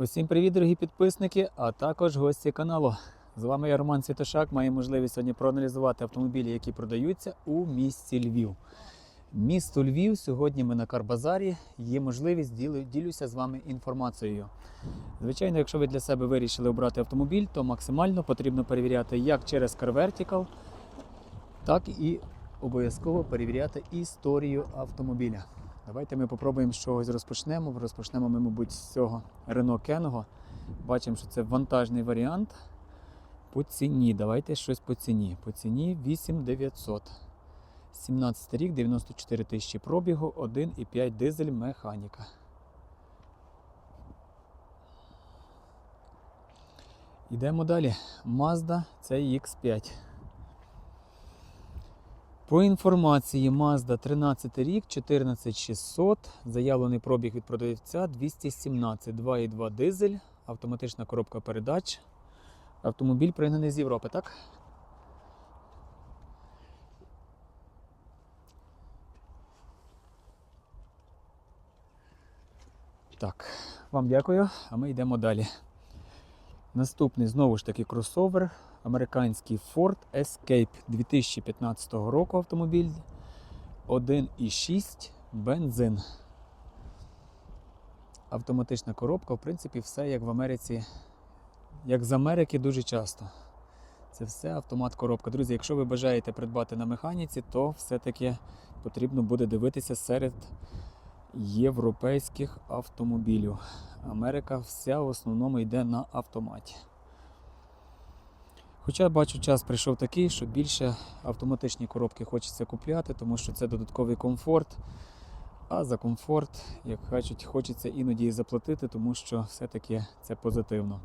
Усім привіт, дорогі підписники, а також гості каналу. З вами я Роман Святошак. Маю можливість сьогодні проаналізувати автомобілі, які продаються у місті Львів. Місто Львів сьогодні ми на Карбазарі. Є можливість ділю- ділюся з вами інформацією. Звичайно, якщо ви для себе вирішили обрати автомобіль, то максимально потрібно перевіряти як через CarVertical, так і обов'язково перевіряти історію автомобіля. Давайте ми попробуємо з чогось розпочнемо. Розпочнемо ми, мабуть, з цього Renault Kangoo. Бачимо, що це вантажний варіант. По ціні. Давайте щось по ціні. По ціні 8900. 17 рік, 94 тисячі пробігу, 1,5 дизель механіка. Йдемо далі. Mazda CX5. По інформації Mazda 13 рік, 14600, заявлений пробіг від продавця 217, 2,2 дизель, автоматична коробка передач. Автомобіль пригнаний з Європи, так? Так, вам дякую, а ми йдемо далі. Наступний знову ж таки кросовер. Американський Ford Escape 2015 року автомобіль 1,6 бензин. Автоматична коробка, в принципі, все як в Америці, як з Америки дуже часто. Це все автомат коробка. Друзі, якщо ви бажаєте придбати на механіці, то все-таки потрібно буде дивитися серед європейських автомобілів. Америка вся в основному йде на автоматі. Хоча бачу, час прийшов такий, що більше автоматичні коробки хочеться купляти, тому що це додатковий комфорт. А за комфорт, як кажуть, хочеться іноді і заплатити, тому що все-таки це позитивно.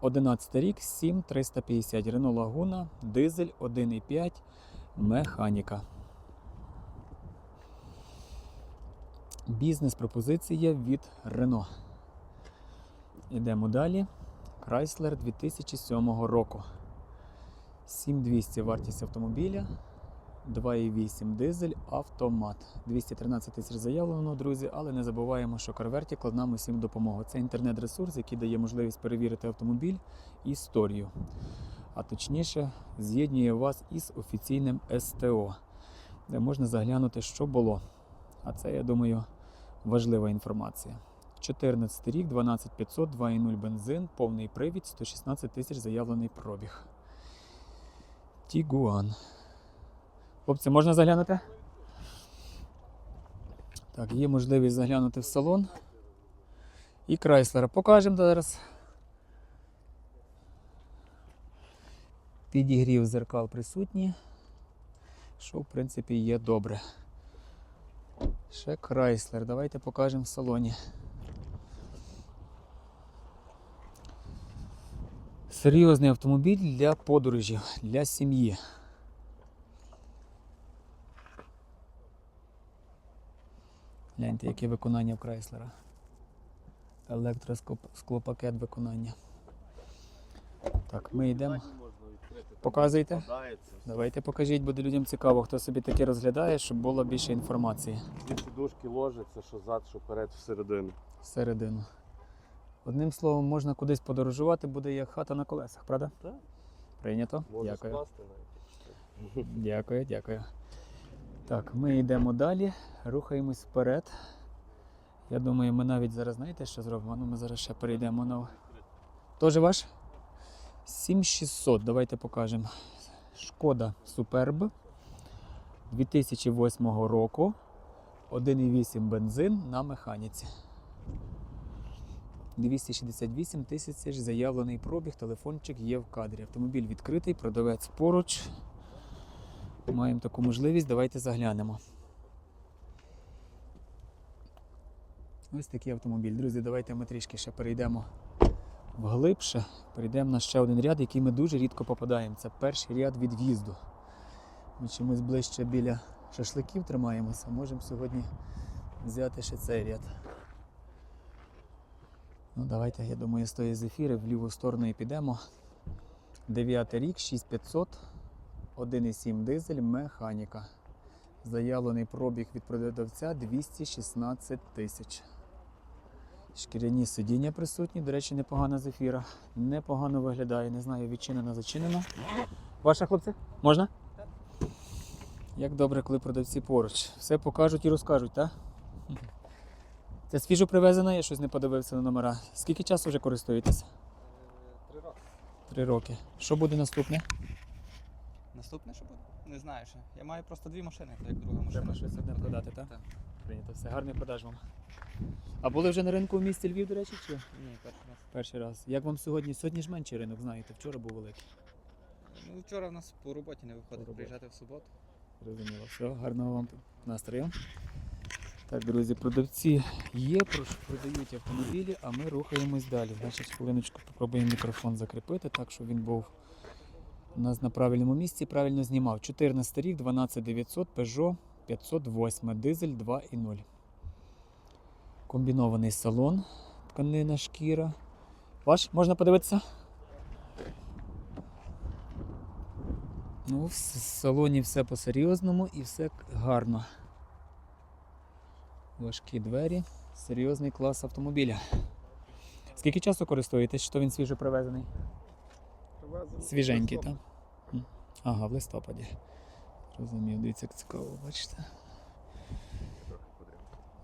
11 рік, 7350 Renault Laguna, дизель 1,5, механіка. Бізнес-пропозиція від Renault. Йдемо далі. Chrysler 2007 року. 7200 вартість автомобіля. 2,8 дизель, автомат. 213 тисяч заявлено, друзі, але не забуваємо, що CarVertical нам усім допоможе. Це інтернет-ресурс, який дає можливість перевірити автомобіль історію. А точніше, з'єднує вас із офіційним СТО, де можна заглянути, що було. А це, я думаю, важлива інформація. 14 рік, 12500, 2,0 бензин, повний привід, 116 тисяч заявлений пробіг. Тігуан. Хлопці, можна заглянути? Так, є можливість заглянути в салон. І Крайслера покажемо зараз. Підігрів зеркал присутні, що в принципі є добре. Ще Крайслер. Давайте покажемо в салоні. Серйозний автомобіль для подорожів, для сім'ї. Гляньте, яке виконання в Крайслера. Електросклопакет виконання. Так, ми йдемо. Показуйте. Давайте покажіть, буде людям цікаво, хто собі таке розглядає, щоб було більше інформації Ці сідушки ложаться, що зад, що перед всередину. всередину. Одним словом, можна кудись подорожувати, буде як хата на колесах, правда? Так. Прийнято. Може Дякую. скласти навіть. Дякую, дякую. Так, ми йдемо далі, рухаємось вперед. Я думаю, ми навіть зараз знаєте, що зробимо? Ну, ми зараз ще перейдемо на. Тоже ваш? 7600. Давайте покажемо. Шкода Суперб 2008 року. 1,8 бензин на механіці. 268 тисяч заявлений пробіг, телефончик є в кадрі. Автомобіль відкритий, продавець поруч. Маємо таку можливість, давайте заглянемо. Ось такий автомобіль. Друзі, давайте ми трішки ще перейдемо вглибше. Перейдемо на ще один ряд, який ми дуже рідко попадаємо. Це перший ряд від в'їзду. Ми чимось ближче біля шашликів тримаємося. Можемо сьогодні взяти ще цей ряд. Ну, давайте, я думаю, з тої зефіри в ліву сторону і підемо. Дев'ятий рік, 6500. 1,7 дизель, механіка. Заявлений пробіг від продавця 216 тисяч. Шкіряні сидіння присутні. До речі, непогана зефіра. Непогано виглядає. Не знаю, відчинена, зачинена. Ваша хлопці? Можна? Як добре, коли продавці поруч. Все покажуть і розкажуть, так? Це свіжо привезено, я щось не подивився на номера. Скільки часу вже користуєтеся? Три роки. Три роки. Що буде наступне? Наступне що буде? Не знаю ще. Я маю просто дві машини, то як друга машина. Треба щось одне продати, так? Так. Прийнято. Все, гарний продаж вам. А були вже на ринку в місті Львів, до речі, чи? Ні, перший раз. Перший раз. Як вам сьогодні? Сьогодні ж менший ринок, знаєте, вчора був великий. Ну, вчора в нас по роботі не виходить роботі. приїжджати в суботу. Зрозуміло. Все, гарного вам настрою. Так, друзі, продавці є, продають автомобілі, а ми рухаємось далі. Значить, хвилиночку попробуємо мікрофон закріпити, так щоб він був у нас на правильному місці, правильно знімав. 14 рік, 12900, Peugeot 508, дизель 2.0. Комбінований салон, тканина, шкіра. Ваш, можна подивитися? Ну, в салоні все по-серйозному і все гарно. Важкі двері, серйозний клас автомобіля. Скільки часу користуєтесь, що він свіжо привезений? Свіженький, так? Ага, в листопаді. Розумів, дивіться, як цікаво, бачите.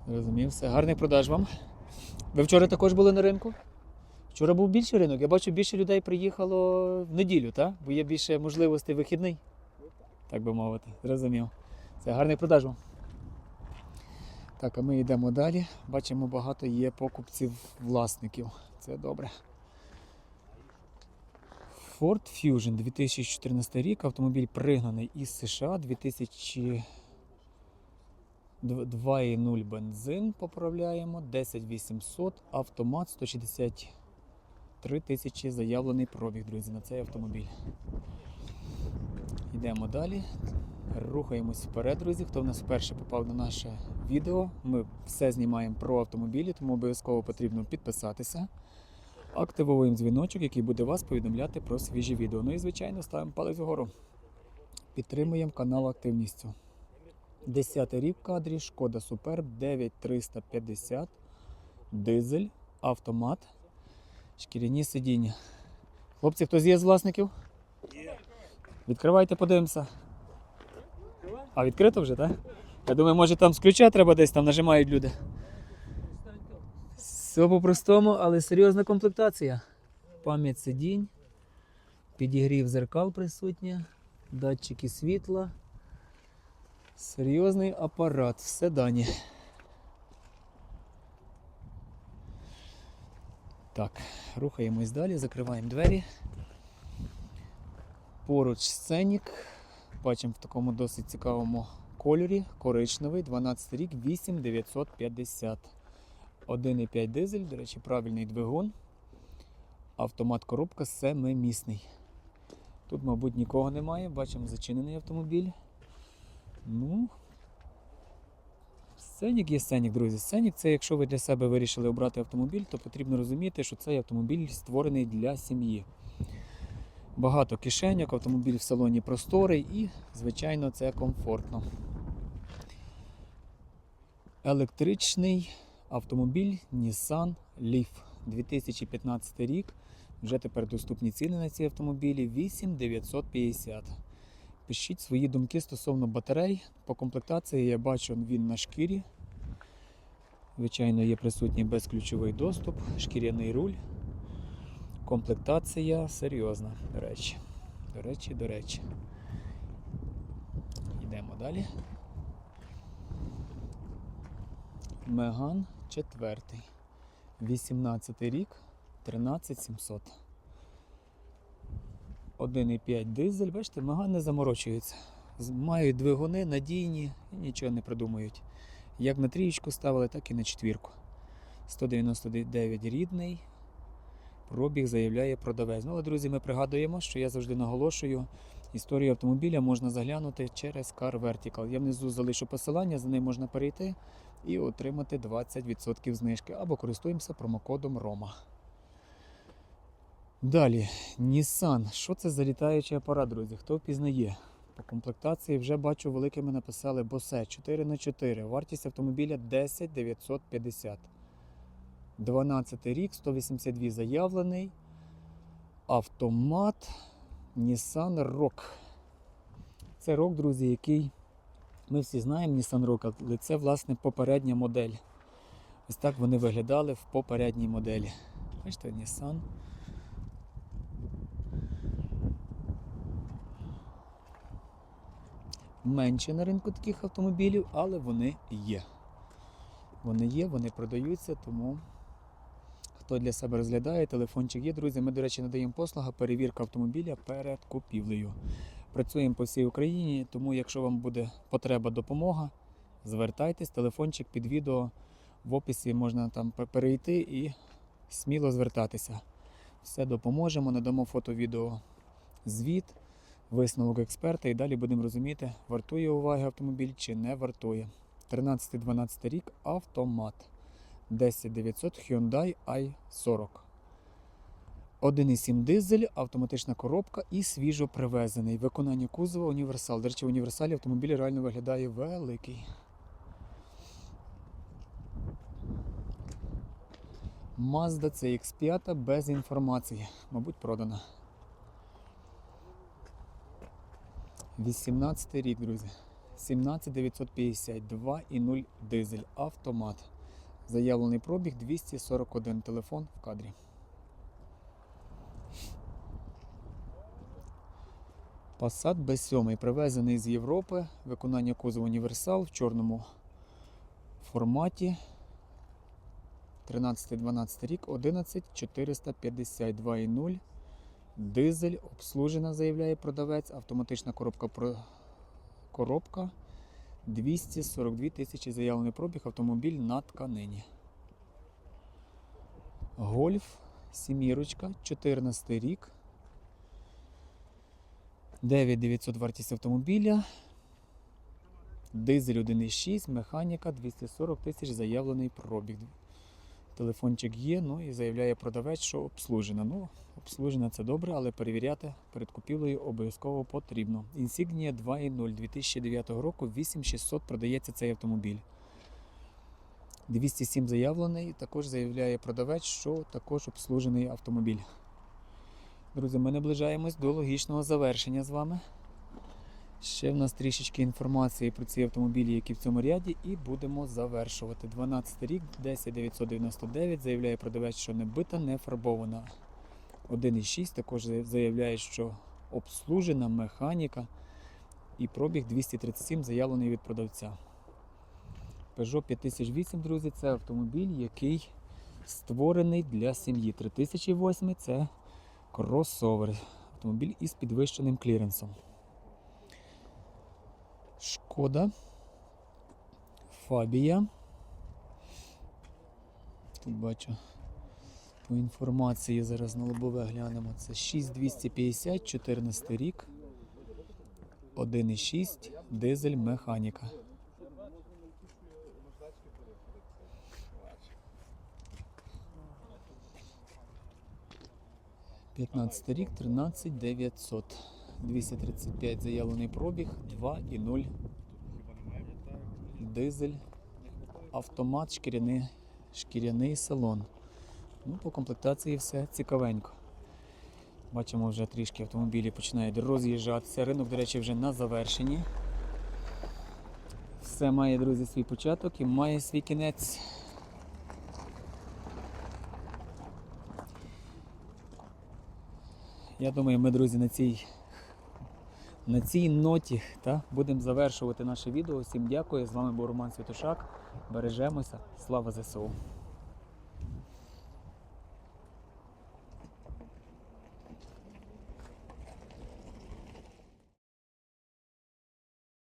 Розумів, все. Гарний продаж вам. Ви вчора також були на ринку? Вчора був більший ринок. Я бачу, більше людей приїхало в неділю, так? Бо є більше можливостей вихідний. Так би мовити. Зрозумів. Це гарний продаж вам. Так, а ми йдемо далі. Бачимо, багато є покупців власників. Це добре. Ford Fusion 2014 рік. Автомобіль пригнаний із США 2000 2,0 бензин поправляємо, 10800, автомат 163 тисячі заявлений пробіг, друзі, на цей автомобіль. Йдемо далі. Рухаємось вперед, друзі. Хто в нас вперше попав на наше відео, ми все знімаємо про автомобілі, тому обов'язково потрібно підписатися. Активовуємо дзвіночок, який буде вас повідомляти про свіжі відео. Ну і, звичайно, ставимо палець вгору. Підтримуємо канал активністю. 10 рік в кадрі, шкода Суперб 9350, дизель, автомат, шкіряні сидіння. Хлопці, хтось є з власників? Відкривайте, подивимося. А відкрито вже, так? Я думаю, може там з ключа треба десь там нажимають люди. Все по-простому, але серйозна комплектація. Пам'ять сидінь, підігрів зеркал присутня, датчики світла. Серйозний апарат, все дані. Так, рухаємось далі, закриваємо двері. Поруч сценік. Бачимо в такому досить цікавому кольорі. Коричневий, 12 рік, 8950. 1,5 дизель, до речі, правильний двигун. Автомат коробка семимісний. Тут, мабуть, нікого немає. Бачимо зачинений автомобіль. Ну. Сценік є сценік, друзі. Сценік це якщо ви для себе вирішили обрати автомобіль, то потрібно розуміти, що цей автомобіль створений для сім'ї. Багато кишеньок, автомобіль в салоні просторий і, звичайно, це комфортно. Електричний автомобіль Nissan Leaf 2015 рік. Вже тепер доступні ціни на ці автомобілі 8950. Пишіть свої думки стосовно батарей. По комплектації я бачу він на шкірі. Звичайно, є присутній безключовий доступ, шкіряний руль. Комплектація серйозна, до речі. До речі, до речі. Йдемо далі. Меган 4. 18 рік, 13700. 1,5 дизель, бачите, Меган не заморочується. Мають двигуни надійні і нічого не придумують. Як на трієчку ставили, так і на четвірку. 199 рідний. Пробіг заявляє продавець. Ну, але, друзі, ми пригадуємо, що я завжди наголошую, історію автомобіля можна заглянути через Car Vertical. Я внизу залишу посилання, за ним можна перейти і отримати 20% знижки. Або користуємося промокодом ROMA. Далі, Nissan. Що це за літаючий апарат, друзі? Хто впізнає? По комплектації вже бачу, великими написали Bose 4х4. Вартість автомобіля 10 950. 12 рік, 182 заявлений. Автомат Nissan Rock. Це рок, друзі, який ми всі знаємо Nissan Rock, але це власне попередня модель. Ось так вони виглядали в попередній моделі. Бачите, Nissan. Менше на ринку таких автомобілів, але вони є. Вони є, вони продаються, тому хто для себе розглядає, телефончик є, друзі. Ми, до речі, надаємо послуга перевірка автомобіля перед купівлею. Працюємо по всій Україні, тому якщо вам буде потреба допомога, звертайтесь, телефончик під відео в описі можна там перейти і сміло звертатися. Все допоможемо, надамо фото-відео звіт, висновок експерта і далі будемо розуміти, вартує уваги автомобіль чи не вартує. 13-12 рік автомат. 10900 Hyundai i40. 1,7 дизель, автоматична коробка і свіжо привезений. Виконання кузова універсал. До речі, в універсалі автомобіль реально виглядає великий. Mazda CX5 без інформації. Мабуть, продана. 18 рік, друзі. 17950, 2,0 дизель, автомат. Заявлений пробіг 241 телефон в кадрі. Passat B7 привезений з Європи. Виконання кузова універсал в чорному форматі. 13-12 рік, 11450, 2,0. Дизель обслужена, заявляє продавець. Автоматична коробка коробка 242 тисячі заявлений пробіг, автомобіль на тканині. Гольф, сімірочка, 14 рік. 9900 вартість автомобіля. Дизель 1,6, механіка 240 тисяч заявлений пробіг. Телефончик є, ну і заявляє продавець, що обслужена. Ну, обслужена це добре, але перевіряти перед купівлею обов'язково потрібно. Insignia 2.0 2009 року 8600 продається цей автомобіль. 207 заявлений, також заявляє продавець, що також обслужений автомобіль. Друзі, ми наближаємось до логічного завершення з вами. Ще в нас трішечки інформації про ці автомобілі, які в цьому ряді, і будемо завершувати. 12 рік, 10999, заявляє продавець, що не бита, не фарбована. 1,6 також заявляє, що обслужена механіка і пробіг 237 заявлений від продавця. Peugeot 5008, друзі, це автомобіль, який створений для сім'ї. 3008 це кросовер. Автомобіль із підвищеним кліренсом. Шкода. Фабія. Тут бачу по інформації зараз на лобове глянемо. Це 6250, 14 рік. 1,6 дизель механіка. П'ятнадцятий рік, 13 900. 235 заявлений пробіг, 2,0 дизель, автомат, шкіряний, шкіряний салон. Ну, по комплектації все цікавенько. Бачимо, вже трішки автомобілі починають роз'їжджатися. Ринок, до речі, вже на завершенні. Все має, друзі, свій початок і має свій кінець. Я думаю, ми, друзі, на цій, на цій ноті та, будемо завершувати наше відео. Всім дякую. З вами був Роман Святошак. Бережемося. Слава ЗСУ!